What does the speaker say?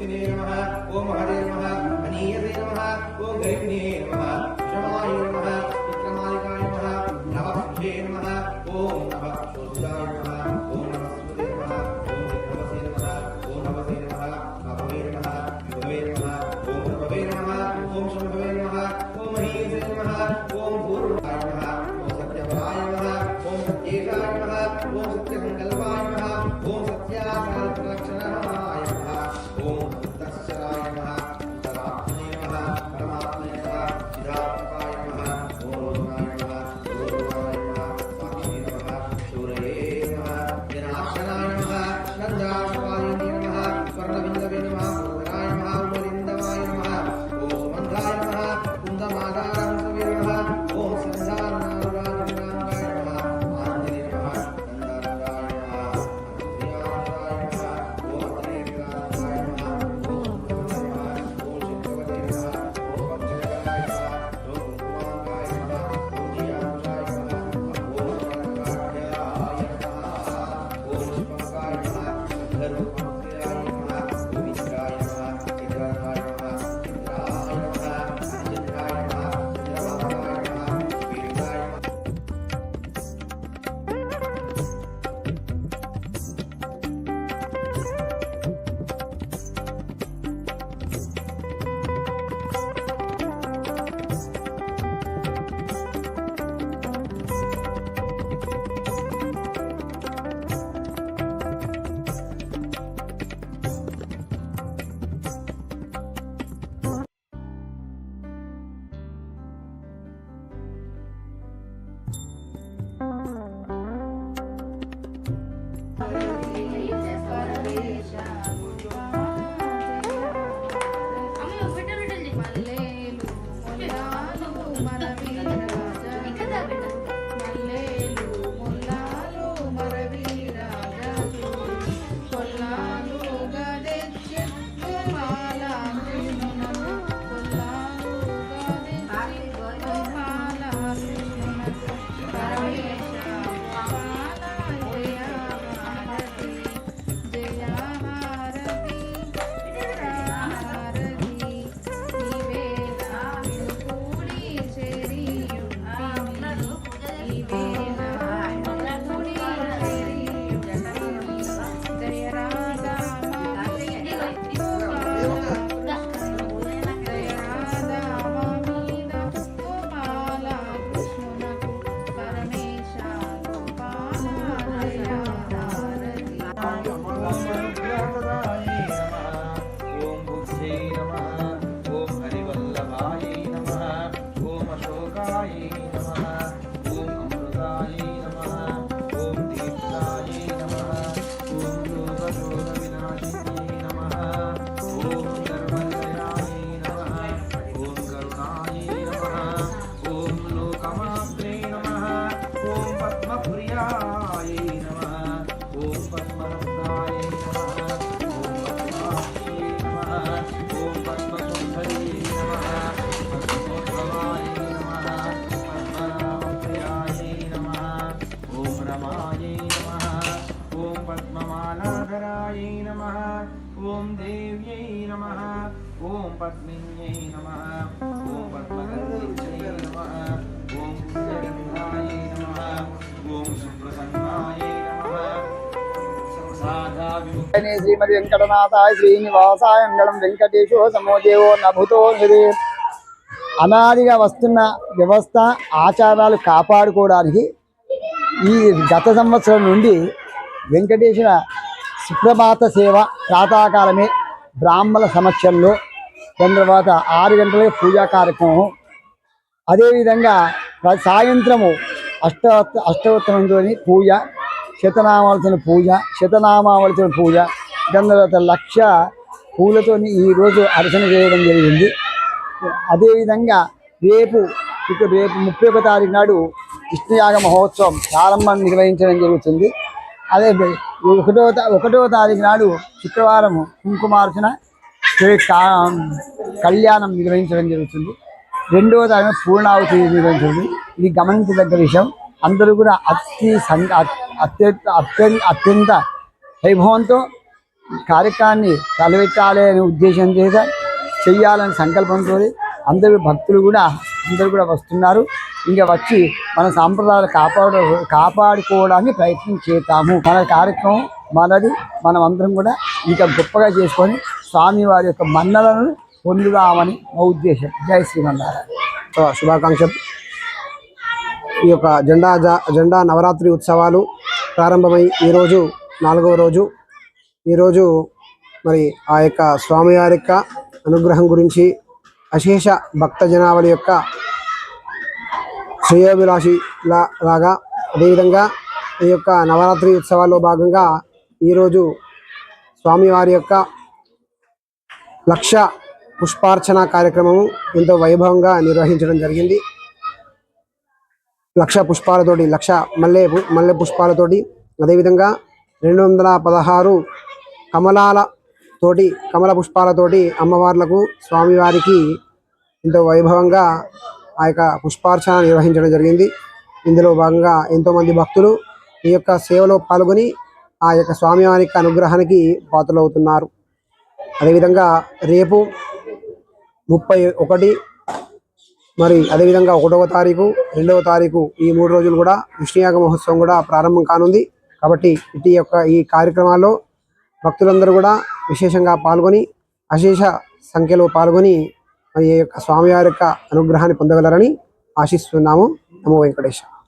स्वस्तिने नमः ॐ महदे नमः अनीयते नमः ॐ गरिण्ये नमः क्षमाय नमः विक्रमादिकाय नमः नवभक्षे नमः ॐ नवक्षोदाय नमः ॐ नमस्वते नमः ॐ नमसे नमः ॐ नमसे नमः भवे नमः भवे नमः ॐ भवे नमः ॐ शम्भवे नमः ॐ महीयसे नमः ॐ पूर्वाय नमः ॐ सत्यभाय नमः ॐ सत्येशाय नमः ॐ सत्यसङ्कल्पाय नमः ॐ सत्यासारक्षणः नमः Maraming நம ஓம் அமிர்தாயை పద్మమాలాధరాయ నమః ఓం దేవ్యై నమః ఓం పద్మిన్యై నమః ఓం పద్మగంధై నమః ఓం పుష్యగంధాయ నమః ఓం సుప్రసన్నాయ నమః శ్రీమతి వెంకటనాథాయ శ్రీనివాసాయ అంగళం వెంకటేశో సమోదేవో నభుతో హృది అనాదిగా వస్తున్న వ్యవస్థ ఆచారాలు కాపాడుకోవడానికి ఈ గత సంవత్సరం నుండి వెంకటేశ్వర సుప్రభాత సేవ ప్రాతకాలమే బ్రాహ్మణ సమక్షంలో దాని తర్వాత ఆరు గంటలకి పూజా కార్యక్రమం. అదేవిధంగా సాయంత్రము అష్ట అష్టోత్తరంతో పూజ శతనామాలతో పూజ శతనామావళితో పూజ దాని తర్వాత లక్ష పూలతో ఈరోజు అర్చన చేయడం జరిగింది. అదేవిధంగా రేపు ఇక రేపు ముప్పై ఒక తారీఖు నాడు విష్ణుయాగ మహోత్సవం ప్రారంభం నిర్వహించడం జరుగుతుంది. అదే ఒకటో ఒకటో తారీఖు నాడు శుక్రవారం కుంకుమార్చన శ్రీ కళ్యాణం నిర్వహించడం జరుగుతుంది. రెండవ తారీఖు పూర్ణావతి నిర్వహించడం ఇది గమనించదగ్గ విషయం. అందరూ కూడా అతి సం అత్యంత అత్యంత అత్యంత వైభవంతో కార్యక్రమాన్ని తలవెట్టాలి అనే ఉద్దేశం చేత చెయ్యాలని సంకల్పంతో అందరూ భక్తులు కూడా అందరూ కూడా వస్తున్నారు. ఇంకా వచ్చి మన సాంప్రదాయాలు కాపాడు కాపాడుకోవడానికి ప్రయత్నం చేద్దాము. మన కార్యక్రమం మనది మనం అందరం కూడా ఇంకా గొప్పగా చేసుకొని స్వామి వారి యొక్క మన్నలను పొందుదామని మా ఉద్దేశం. జై శ్రీమన్నారాయణ. సో శుభాకాంక్షలు. ఈ యొక్క జెండా జెండా నవరాత్రి ఉత్సవాలు ప్రారంభమై ఈరోజు నాలుగవ రోజు. ఈరోజు మరి ఆ యొక్క స్వామివారి యొక్క అనుగ్రహం గురించి అశేష భక్త జనావళి యొక్క శ్రేయోభిలాషి లా లాగా అదేవిధంగా ఈ యొక్క నవరాత్రి ఉత్సవాల్లో భాగంగా ఈరోజు స్వామివారి యొక్క లక్ష పుష్పార్చన కార్యక్రమము ఎంతో వైభవంగా నిర్వహించడం జరిగింది. లక్ష పుష్పాలతోటి లక్ష మల్లె మల్లె పుష్పాలతోటి అదేవిధంగా రెండు వందల పదహారు కమలాల తోటి కమల పుష్పాలతోటి అమ్మవార్లకు స్వామివారికి ఎంతో వైభవంగా ఆ యొక్క పుష్పార్చన నిర్వహించడం జరిగింది. ఇందులో భాగంగా ఎంతోమంది భక్తులు ఈ యొక్క సేవలో పాల్గొని ఆ యొక్క స్వామివారి యొక్క అనుగ్రహానికి పాత్రలవుతున్నారు. అదేవిధంగా రేపు ముప్పై ఒకటి మరి అదేవిధంగా ఒకటవ తారీఖు రెండవ తారీఖు ఈ మూడు రోజులు కూడా విష్ణుయాగ మహోత్సవం కూడా ప్రారంభం కానుంది. కాబట్టి ఇటు యొక్క ఈ కార్యక్రమాల్లో భక్తులందరూ కూడా విశేషంగా పాల్గొని అశేష సంఖ్యలో పాల్గొని మరి ఈ యొక్క స్వామివారి యొక్క అనుగ్రహాన్ని పొందగలరని ఆశిస్తున్నాము. నమో వెంకటేశ్వర